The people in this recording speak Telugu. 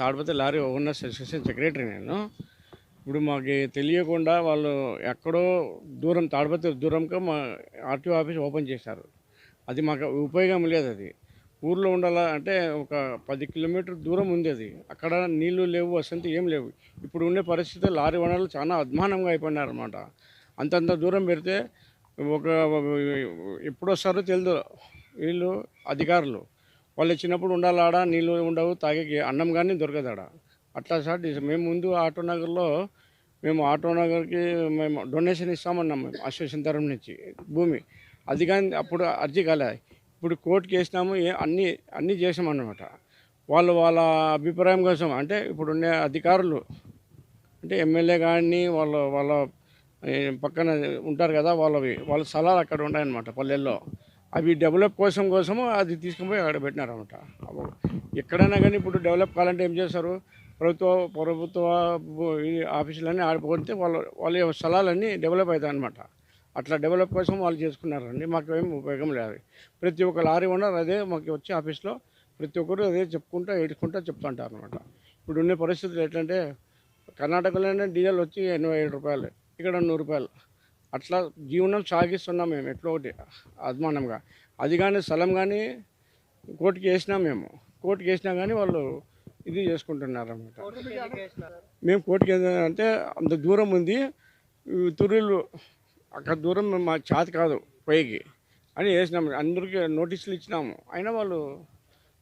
Tadipatri lorry owner association secretary నేను. ఇప్పుడు మాకు తెలియకుండా వాళ్ళు ఎక్కడో దూరం తాడిపత్రి దూరంగా మా ఆర్టీఓ ఆఫీస్ ఓపెన్ చేశారు. అది మాకు ఉపయోగం లేదు అది. ఊర్లో ఉండాలా అంటే ఒక పది కిలోమీటర్ దూరం ఉంది అది. అక్కడ నీళ్ళు లేవు వసంతి ఏం లేవు. ఇప్పుడు ఉండే పరిస్థితి లారీ వనరులు చాలా అధ్మానంగా అయిపోయినారనమాట అంతంత దూరం పెడితే ఒక ఎప్పుడు వస్తారో తెలియదు వీళ్ళు అధికారులు. వాళ్ళు వచ్చినప్పుడు ఉండాలి ఆడ నీళ్ళు ఉండవు తాగే అన్నం కానీ దొరకదు ఆడ అట్లా సార్ మేము ముందు ఆటో నగర్లో మేము ఆటో నగర్కి మేము డొనేషన్ ఇస్తామన్నాం మేము అసోసియేషన్ తరఫు నుంచి భూమి. అది కానీ అప్పుడు అర్జీ కాలే. ఇప్పుడు కోర్టుకి వేసినాము ఏ- అన్నీ అన్నీ చేసామన్నమాట వాళ్ళు వాళ్ళ అభిప్రాయం కోసం అంటే ఇప్పుడు ఉండే అధికారులు అంటే ఎమ్మెల్యే కానీ వాళ్ళ వాళ్ళ పక్కన ఉంటారు కదా వాళ్ళవి వాళ్ళ స్థలాలు అక్కడ ఉన్నాయన్నమాట పల్లెల్లో. అవి డెవలప్ కోసం కోసము అది తీసుకుపోయి అక్కడ పెట్టినారనమాట ఎక్కడైనా కానీ ఇప్పుడు డెవలప్ కావాలంటే ఏం చేస్తారు? ప్రభుత్వ ప్రభుత్వ ఆఫీసులన్నీ ఆడిపోతే వాళ్ళ వాళ్ళ యొక్క స్థలాలన్నీ డెవలప్ అవుతాయి అనమాట అట్లా డెవలప్ కోసం వాళ్ళు చేసుకున్నారండి. మాకు ఏం ఉపయోగం లేదు. ప్రతి ఒక్క లారీ ఓనర్ అదే మాకు వచ్చి ఆఫీస్లో ప్రతి ఒక్కరు అదే చెప్పుకుంటా ఏడుచుకుంటా చెప్తుంటారు అనమాట ఇప్పుడు ఉన్న పరిస్థితులు ఎట్లంటే కర్ణాటకలోనే డీజిల్ వచ్చి ఎనభై ఏడు రూపాయలు ఇక్కడ నూరు రూపాయలు. అట్లా జీవనం సాగిస్తున్నాం మేము ఎట్లా ఒకటి అభిమానంగా అది కానీ స్థలం కానీ కోర్టుకి వేసినాం మేము. కోర్టుకి వేసినా కానీ వాళ్ళు ఇది చేసుకుంటున్నారు అనమాట మేము కోర్టుకి అంటే అంత దూరం ఉంది. తురులు అక్కడ దూరం మా చేత కాదు పైకి. అని వేసినాము అందరికీ నోటీసులు ఇచ్చినాము. అయినా వాళ్ళు